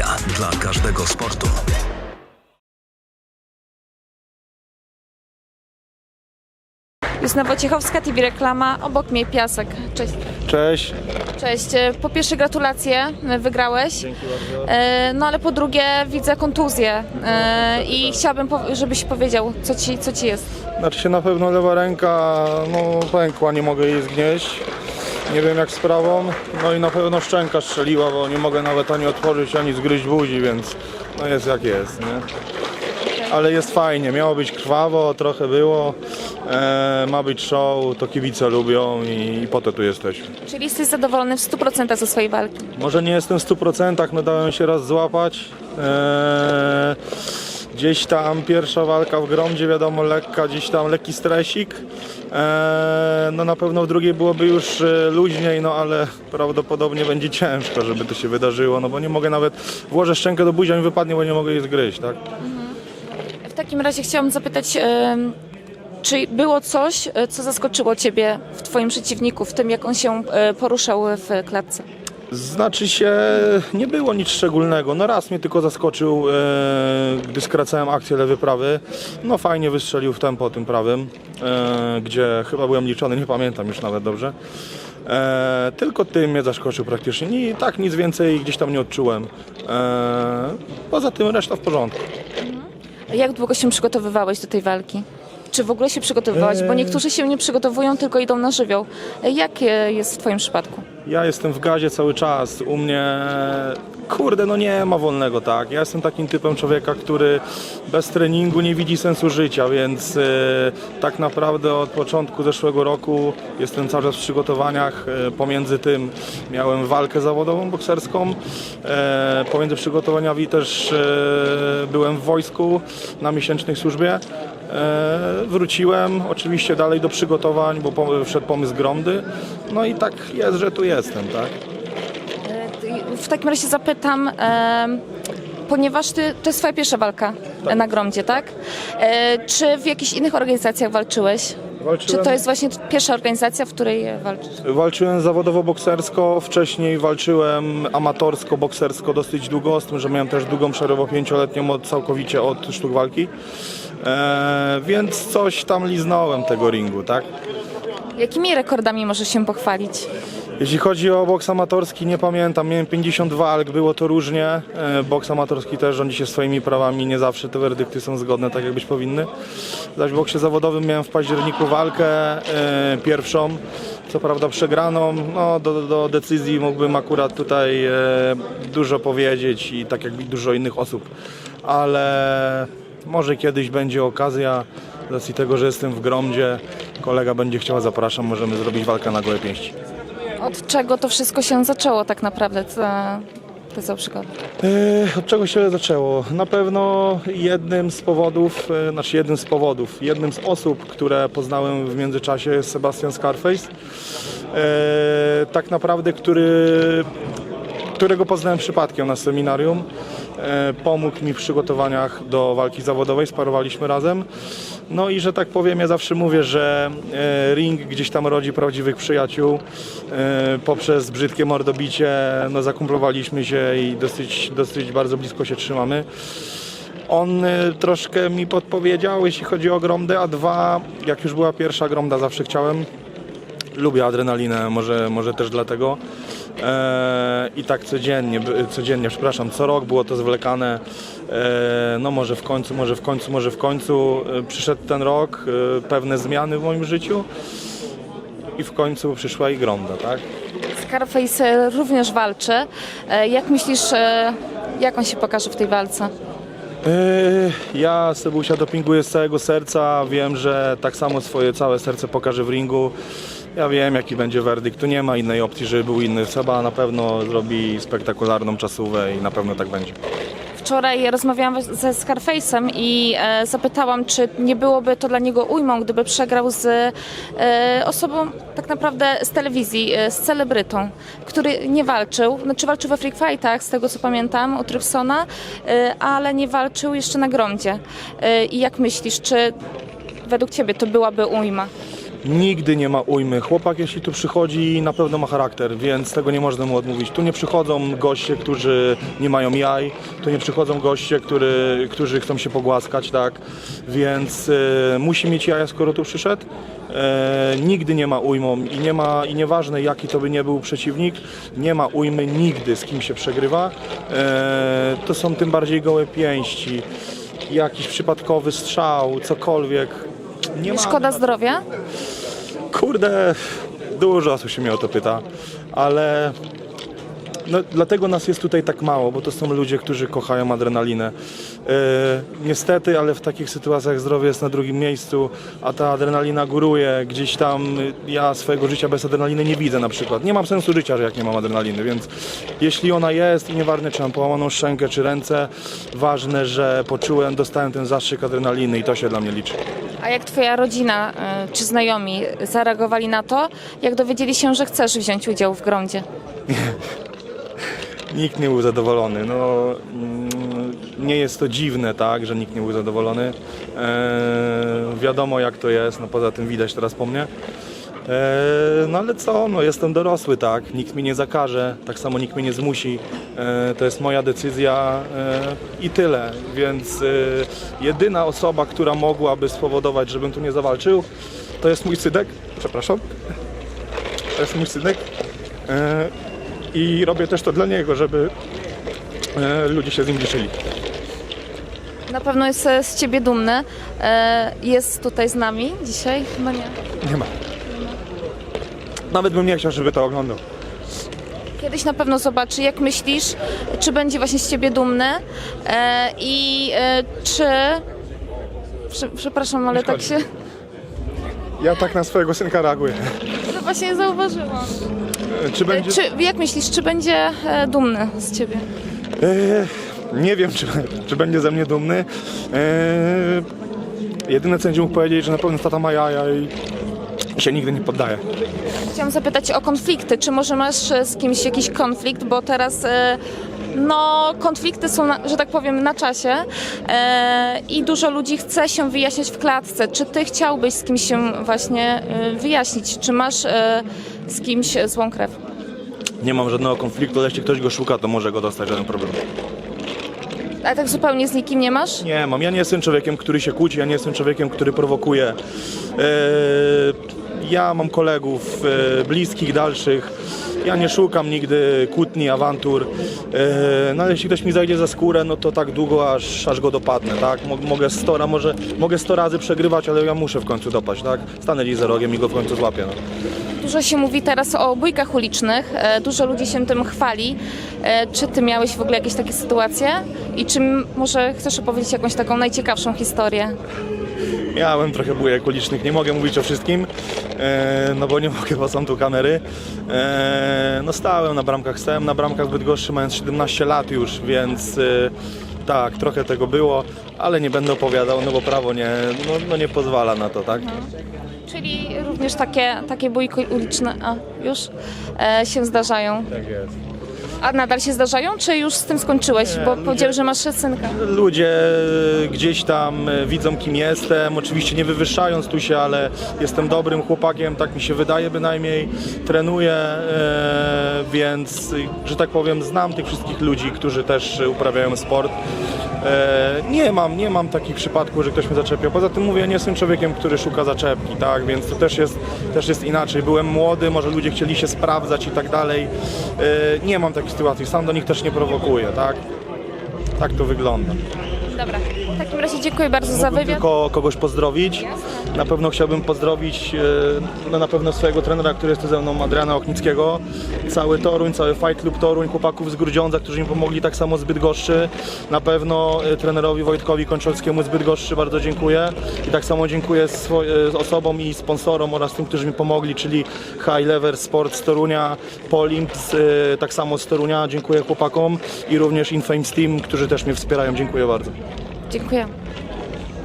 Media dla każdego sportu. Justyna Wojciechowska, TV Reklama, obok mnie Piasek. Cześć. Cześć. Cześć. Po pierwsze gratulacje, wygrałeś. Dzięki bardzo. E, No ale po drugie widzę kontuzję e, i chciałabym, żebyś powiedział, co ci, co ci jest. Znaczy się na pewno lewa ręka no, pękła, nie mogę jej zgnieść. Nie wiem jak z prawą. No i na pewno szczęka strzeliła, bo nie mogę nawet ani otworzyć, ani zgryźć buzi, więc no jest jak jest, nie? Ale jest fajnie, miało być krwawo, trochę było. E, ma być show, to kibice lubią i, i po to tu jesteśmy. Czyli jesteś zadowolony w 100% ze swojej walki. Może nie jestem w 100%, no dałem się raz złapać. Eee, gdzieś tam pierwsza walka w gromdzie, wiadomo, lekka, gdzieś tam lekki stresik. Eee, no na pewno w drugiej byłoby już e, luźniej, no ale prawdopodobnie będzie ciężko, żeby to się wydarzyło, no bo nie mogę nawet, włożę szczękę do buzi, a mi wypadnie, bo nie mogę jej zgryźć, tak? W takim razie chciałam zapytać, czy było coś, e, co zaskoczyło ciebie w twoim przeciwniku, w tym jak on się e, poruszał w klatce? Znaczy się, nie było nic szczególnego. No raz mnie tylko zaskoczył, e, gdy skracałem akcję lewy prawy. No fajnie wystrzelił w tempo tym prawym, e, gdzie chyba byłem liczony, nie pamiętam już nawet dobrze. E, tylko tym mnie zaskoczył praktycznie. Nie, tak nic więcej gdzieś tam nie odczułem. E, poza tym reszta w porządku. Jak długo się przygotowywałeś do tej walki? Czy w ogóle się przygotowywałeś? Bo niektórzy się nie przygotowują, tylko idą na żywioł. E, Jak e, jest w twoim przypadku? Ja jestem w gazie cały czas. U mnie, kurde, no nie ma wolnego, tak. Ja jestem takim typem człowieka, który bez treningu nie widzi sensu życia, więc e, tak naprawdę od początku zeszłego roku jestem cały czas w przygotowaniach. E, pomiędzy tym miałem walkę zawodową bokserską. E, pomiędzy przygotowaniami też e, byłem w wojsku na miesięcznej służbie. E, wróciłem oczywiście dalej do przygotowań, bo po- wszedł pomysł Gromdy. No i tak jest, że tu jestem, tak? W takim razie zapytam, e, ponieważ ty, to jest twoja pierwsza walka e, na Gromdzie, tak? E, Czy w jakichś innych organizacjach walczyłeś? Czy Walczyłem, to jest właśnie pierwsza organizacja, w której e, walczysz? walczyłem zawodowo-boksersko, wcześniej walczyłem amatorsko-boksersko dosyć długo, z tym, że miałem też długą przerwę pięcioletnią od, całkowicie od sztuk walki. E, więc coś tam liznąłem tego ringu, tak? Jakimi rekordami możesz się pochwalić? Jeśli chodzi o boks amatorski, nie pamiętam, miałem 50 walk, było to różnie. E, Boks amatorski też rządzi się swoimi prawami, nie zawsze te werdykty są zgodne tak jak być powinny. Zaś w boksie zawodowym miałem w październiku walkę e, pierwszą, co prawda przegraną. No, do, do decyzji mógłbym akurat tutaj e, dużo powiedzieć i tak jak dużo innych osób, ale może kiedyś będzie okazja, z racji tego, że jestem w Gromdzie, kolega będzie chciał, zapraszam, możemy zrobić walkę na gołe pięści. Od czego to wszystko się zaczęło tak naprawdę? Co przygoda? E, Od czego się zaczęło? Na pewno jednym z powodów, e, znaczy jednym z powodów, jednym z osób, które poznałem w międzyczasie jest Sebastian Scarface. E, tak naprawdę, który, którego poznałem przypadkiem na seminarium. E, pomógł mi w przygotowaniach do walki zawodowej, sparowaliśmy razem. No i że tak powiem, ja zawsze mówię, że e, ring gdzieś tam rodzi prawdziwych przyjaciół. E, poprzez brzydkie mordobicie no, zakumplowaliśmy się i dosyć, dosyć bardzo blisko się trzymamy. On troszkę mi podpowiedział, jeśli chodzi o gromdę, a dwa, jak już była pierwsza gromda, zawsze chciałem. Lubię adrenalinę, może, może też dlatego. E, I tak codziennie, codziennie, przepraszam, co rok było to zwlekane. E, no może w końcu, może w końcu, może w końcu. E, przyszedł ten rok, pewne zmiany w moim życiu i w końcu przyszła i gromda, tak? Scarface e, również walczy. E, Jak myślisz, e, jak on się pokaże w tej walce? Ja Sebusia dopinguję z całego serca. Wiem, że tak samo swoje całe serce pokaże w ringu. Ja wiem, jaki będzie werdykt. Tu nie ma innej opcji, żeby był inny. Seba na pewno zrobi spektakularną czasówę i na pewno tak będzie. Wczoraj rozmawiałam ze Scarface'em i e, zapytałam, czy nie byłoby to dla niego ujmą, gdyby przegrał z e, osobą tak naprawdę z telewizji, e, z celebrytą, który nie walczył, znaczy walczył we Freak Fightach, z tego co pamiętam, u Trypsona, e, ale nie walczył jeszcze na Grondzie. E, I jak myślisz, czy według Ciebie to byłaby ujma? Nigdy nie ma ujmy. Chłopak, jeśli tu przychodzi, na pewno ma charakter, więc tego nie można mu odmówić. Tu nie przychodzą goście, którzy nie mają jaj, tu nie przychodzą goście, który, którzy chcą się pogłaskać, tak? Więc e, musi mieć jaja, skoro tu przyszedł. E, nigdy nie ma ujmą i nie ma i nieważne jaki to by nie był przeciwnik, nie ma ujmy nigdy z kim się przegrywa. E, to są tym bardziej gołe pięści, jakiś przypadkowy strzał, cokolwiek. Nie Szkoda zdrowia? Kurde, dużo osób się mnie o to pyta, ale no, dlatego nas jest tutaj tak mało, bo to są ludzie, którzy kochają adrenalinę. E, niestety, ale w takich sytuacjach zdrowie jest na drugim miejscu, a ta adrenalina góruje gdzieś tam. Ja swojego życia bez adrenaliny nie widzę na przykład. Nie mam sensu życia, że jak nie mam adrenaliny, więc jeśli ona jest i nieważne czy mam połamaną szczękę czy ręce, ważne, że poczułem, dostałem ten zastrzyk adrenaliny i to się dla mnie liczy. A jak twoja rodzina y, czy znajomi zareagowali na to, jak dowiedzieli się, że chcesz wziąć udział w grondzie? Nikt nie był zadowolony. No, mm, nie jest to dziwne, tak, że nikt nie był zadowolony. Eee, wiadomo jak to jest, no poza tym widać teraz po mnie. Eee, no ale co, no jestem dorosły, tak, nikt mi nie zakaże, tak samo nikt mnie nie zmusi. Eee, to jest moja decyzja i tyle. Więc jedyna osoba, która mogłaby spowodować, żebym tu nie zawalczył, to jest mój synek. Przepraszam. To jest mój synek. I robię też to dla niego, żeby e, ludzie się z nim liczyli. Na pewno jest e, z ciebie dumny. E, Jest tutaj z nami dzisiaj? Chyba nie. Nie ma. Nawet bym nie chciał, żeby to oglądał. Kiedyś na pewno zobaczy, jak myślisz, czy będzie właśnie z ciebie dumny i czy... Prze, przepraszam, ale tak się... Ja tak na swojego synka reaguję. No właśnie zauważyłam. Czy będzie... Czy, jak myślisz, czy będzie e, dumny z ciebie? E, nie wiem, czy, czy będzie ze mnie dumny. E, jedyne, co będzie mógł powiedzieć, że na pewno tata ma jaja i się nigdy nie poddaje. Chciałam zapytać o konflikty. Czy może masz e, z kimś jakiś konflikt, bo teraz e, no, konflikty są, na, że tak powiem, na czasie e, i dużo ludzi chce się wyjaśniać w klatce. Czy ty chciałbyś z kimś się właśnie e, wyjaśnić? Czy masz e, z kimś złą krew? Nie mam żadnego konfliktu, ale jeśli ktoś go szuka, to może go dostać, żaden problem. A tak zupełnie z nikim nie masz? Nie mam. Ja nie jestem człowiekiem, który się kłóci, ja nie jestem człowiekiem, który prowokuje. E, ja mam kolegów e, bliskich, dalszych. Ja nie szukam nigdy kłótni, awantur. E, no ale jeśli ktoś mi zajdzie za skórę, no to tak długo, aż, aż go dopadnę, tak? Mo- Mogę 100, ra- może, mogę 100 razy przegrywać, ale ja muszę w końcu dopaść, tak? Stanę za rogiem i go w końcu złapię. No. Dużo się mówi teraz o bójkach ulicznych, e, dużo ludzi się tym chwali. E, Czy ty miałeś w ogóle jakieś takie sytuacje? I czy może chcesz opowiedzieć jakąś taką najciekawszą historię? Miałem trochę bujek ulicznych, nie mogę mówić o wszystkim, no bo nie mogę, bo są tu kamery. E, no stałem na bramkach, stałem na bramkach w Bydgoszczy mając 17 lat już, więc e, tak, trochę tego było, ale nie będę opowiadał, no bo prawo nie, no, no nie pozwala na to, tak? Czyli również takie, takie bójki uliczne a, już e, się zdarzają. Tak jest. A nadal się zdarzają, czy już z tym skończyłeś? Bo powiedziałeś, że masz synka. Ludzie gdzieś tam e, widzą kim jestem, oczywiście nie wywyższając tu się, ale jestem dobrym chłopakiem, tak mi się wydaje bynajmniej. Trenuję, e, więc, e, że tak powiem, znam tych wszystkich ludzi, którzy też uprawiają sport. E, nie mam, nie mam takich przypadków, że ktoś mnie zaczepiał. Poza tym mówię, nie jestem człowiekiem, który szuka zaczepki, tak, więc to też jest, też jest inaczej. Byłem młody, może ludzie chcieli się sprawdzać i tak dalej. E, nie mam takich sytuacji, sam do nich też nie prowokuję, tak. Tak to wygląda. Dobra, w takim razie dziękuję bardzo za Mógłbym wywiad. tylko kogoś pozdrowić. Na pewno chciałbym pozdrowić e, no na pewno swojego trenera, który jest tu ze mną, Adriana Ochnickiego. Cały Toruń, cały Fight Club Toruń, chłopaków z Grudziądza, którzy mi pomogli, tak samo z Bydgoszczy. Na pewno e, trenerowi Wojtkowi Kończolskiemu z Bydgoszczy bardzo dziękuję. I tak samo dziękuję swo- e, osobom i sponsorom oraz tym, którzy mi pomogli, czyli High Lever Sport z Torunia, Polimps, e, tak samo z Torunia. Dziękuję chłopakom i również Infames Team, którzy też mnie wspierają. Dziękuję bardzo. Dziękuję.